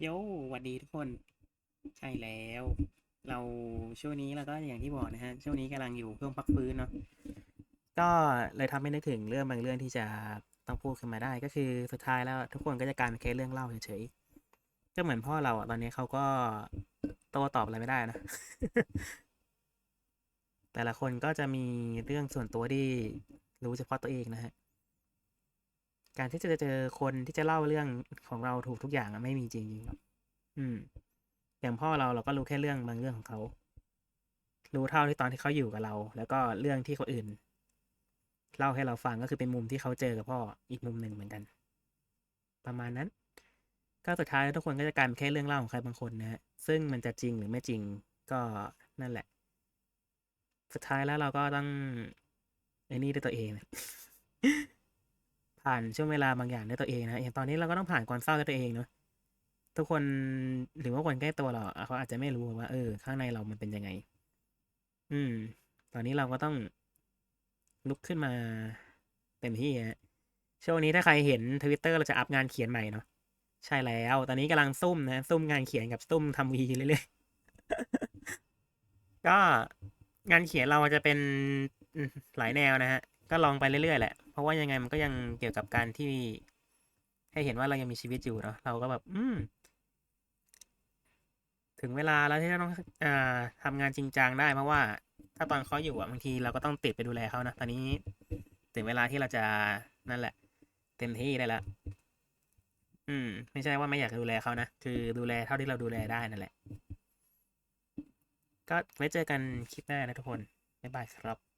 โย่หวัดดีทุกคน ใช่แล้ว เราช่วงนี้เราก็อย่างที่บอกนะฮะ ช่วงนี้กำลังอยู่ช่วงพักฟื้นเนาะก็เลยทำให้นึกถึงเรื่องบางเรื่องที่จะต้องพูดขึ้นมาได้ ก็คือสุดท้ายแล้วทุกคนก็จะกลายเป็นแค่เรื่องเล่าเฉยๆก็เหมือนพ่อเราอะตอนนี้เขาก็โต้ตอบอะไรไม่ได้นะแต่ละคนก็จะมีเรื่องส่วนตัวที่รู้เฉพาะตัวเองนะฮะ การที่จะเจอคนที่จะเล่าเรื่องของเราถูกทุกอย่างไม่มีจริงๆหรอกอืม อย่างพ่อเราเราก็รู้แค่เรื่องบางเรื่องของเขา รู้เท่าที่ตอนที่เขาอยู่กับเรา แล้วก็เรื่องที่คนอื่น เล่าให้เราฟังก็คือเป็นมุมที่เขาเจอกับพ่ออีกมุมหนึ่งเหมือนกัน ประมาณนั้น ก็สุดท้ายทุกคนก็จะกลายเป็นแค่เรื่องเล่าของใครบางคนนะฮะ ซึ่งมันจะจริงหรือไม่จริงก็นั่นแหละ สุดท้ายแล้วเราก็ต้องไอ้นี่ด้วยตัวเอง ผ่านช่วงเวลาบางอย่างด้วยตัวเองนะอย่างตอนนี้เราก็ต้องผ่านความเศร้าด้วยตัวเองเนาะทุกคนหรือว่าคนใกล้ตัวเราอเขาอาจจะไม่รู้ว่า เออ ข้างในเรามันเป็นยังไง อืม ตอนนี้เราก็ต้องลุกขึ้นมาเต็มที่ฮะช่วงนี้ถ้าใครเห็นทวิตเตอร์เราจะอัพงานเขียนใหม่เนาะใช่แล้ว ตอนนี้กำลังซุ่มนะซุ่มงานเขียนกับซุ่มทำวีเรื่อยๆก็งานเขียนเราจะเป็นหลายแนวนะฮะ ก็ลองไปเรื่อยๆแหละ ราะว่ายังไงมันก็ยังเกี่ยวกับการที่ให้เห็นว่าเรายังมีชีวิตอยู่เนาะเราก็แบบ อืม ถึงเวลาแล้วที่เราต้องอ่าทำงานจริงจังได้เพราะว่า ถ้าตอนเขาอยู่อะบางทีเราก็ต้องติดไปดูแลเขานะตอนนี้ ถึงเวลาที่เราจะนั่นแหละ เต็มที่ได้ล้วอืม ไม่ใช่ว่าไม่อยากดูแลเขานะคือดูแลเท่าที่เราดูแลได้นั่นแหละ ก็ไว้เจอกันคลิปหน้านะทุกคนบ๊ายบายครับ